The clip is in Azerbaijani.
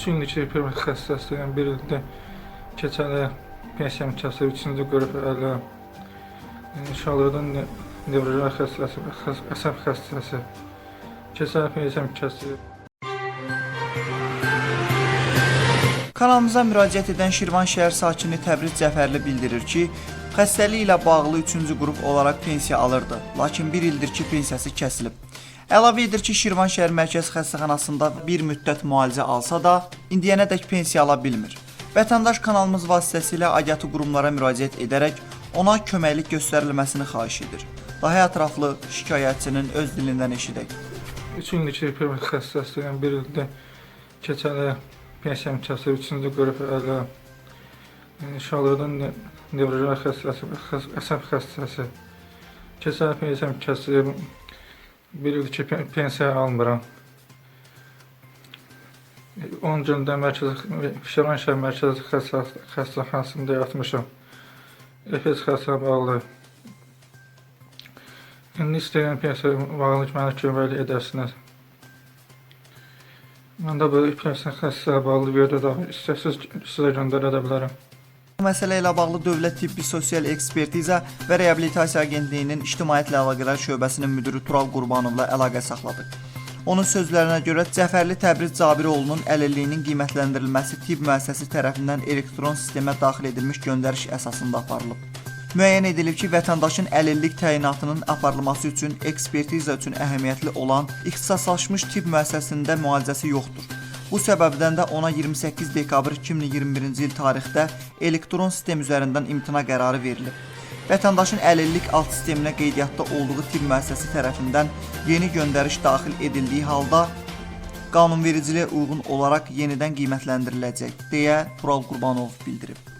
3 illik hipermet xəstəsiyəm. Bir ildə keçən il pensiyam kəsilib, 3-cü qrup ələ. İnşallah nevroloji xəstəsi, xəs- əsəb xəstəsi. Keçən il pensiyam kəsilib. Kanalımıza müraciət edən Şirvan şəhər sakini Təbriz Cəfərli bildirir ki, xəstəlik ilə bağlı 3-cü qrup olaraq pensiya alırdı, lakin 1 ildir ki, pensiyası kəsilib. Əlavə edir ki, Şirvan şəhər mərkəzi xəstəxanasında bir müddət müalicə alsa da, indiyənədək pensiya ala bilmir. Vətəndaş kanalımız vasitəsilə aidiyyatı qurumlara müraciət edərək ona köməklik göstərilməsini xahiş edir. Daha ətraflı şikayətçinin öz dilindən eşidək. 3 illik hipermet xəstəsiyəm. Bir ildə keçən il pensiyam kəsilib, 3-cü qrup ələ. İnşallah nevroloji xəstəsi, xəs- əsəb xəstəsi. Keçən pensiyam kəsilib. Bir ildir ki, pen- pensiya almıram. 10 gündə mərkəzi Şirvan şəhər mərkəzi xəstə- xəstəxanasında yatmışam. Efes xəstə bağlı. İndi istəyirəm pensiya bağlı mənə kömək edəsiniz. Mən də bu pensiya xəstəyə bağlı bir də daha istəsəz sizə göndərə də bilərəm. Bu məsələ ilə bağlı Dövlət Tibbi Sosial Ekspertiza və Reabilitasiya Agentliyinin İctimaiyyətlə Əlaqələr şöbəsinin müdiri Tural Qurbanovla əlaqə saxladıq. Onun sözlərinə görə Cəfərli Təbriz Cabiroğlunun əlilliyinin qiymətləndirilməsi tibb müəssisəsi tərəfindən elektron sistemə daxil edilmiş göndəriş əsasında aparılıb. Müəyyən edilib ki, vətəndaşın əlillik təyinatının aparılması üçün ekspertiza üçün əhəmiyyətli olan ixtisaslaşmış tibb müəssisəsində müalicəsi yoxdur. Bu səbəbdən də ona 28 dekabr 2021-ci il tarixdə elektron sistem üzərindən imtina qərarı verilib. Vətəndaşın əlillik alt sisteminə qeydiyyatda olduğu tibb müəssisəsi tərəfindən yeni göndəriş daxil edildiyi halda qanunvericiliyə uyğun olaraq yenidən qiymətləndiriləcək, deyə Tural Qurbanov bildirib.